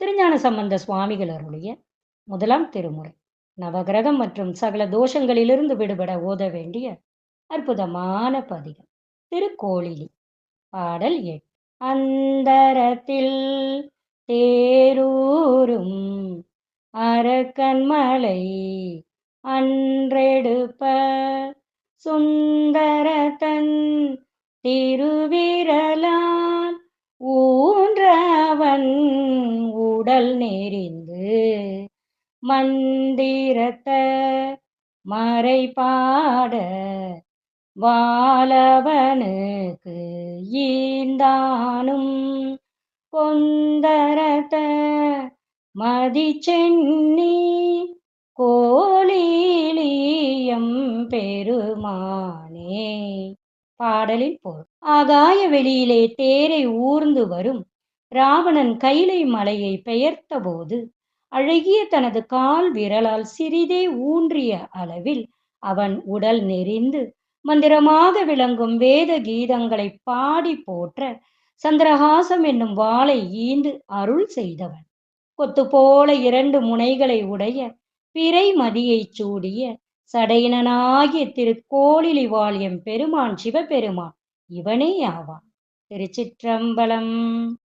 திருஞான சம்பந்த சுவாமிகள் அருளிய முதலாம் திருமுறை. நவகிரகம் மற்றும் சகல தோஷங்களிலிருந்து விடுபட ஓத வேண்டிய அற்புதமான பதிகம். திருக்கோளிலி. பாடல் எட் அந்தரத்தில் தேரூரும் அரக்கன்மலை அன்றெடுப்ப சுந்தரத்தன் திருவே உடல் நெறிந்து மந்திரத்த மறைபாட வாலவனுக்கு ஈந்தானும் கொந்தரத்த மதிச்சென்னி கோலீலியம் பெருமானே. பாடலில் பொருள் ஆகாய வெளியிலே தேரை ஊர்ந்து வரும் ராவணன் கைலை மலையை பெயர்த்தபோது அழகிய தனது கால் விரலால் சிறிதே ஊன்றிய அளவில் அவன் உடல் நெறிந்து மந்திரமாக விளங்கும் வேத கீதங்களை பாடி போற்ற சந்திரஹாசம் என்னும் வாளை ஈந்து அருள் செய்தவன். கொத்து போல இரண்டு முனைகளை உடைய பிறை மதியைச் சூடிய சடையினனாகிய திருக்கோளிலி வாழியம் பெருமான் சிவபெருமான் இவனே ஆவான். திருச்சிற்றம்பலம்.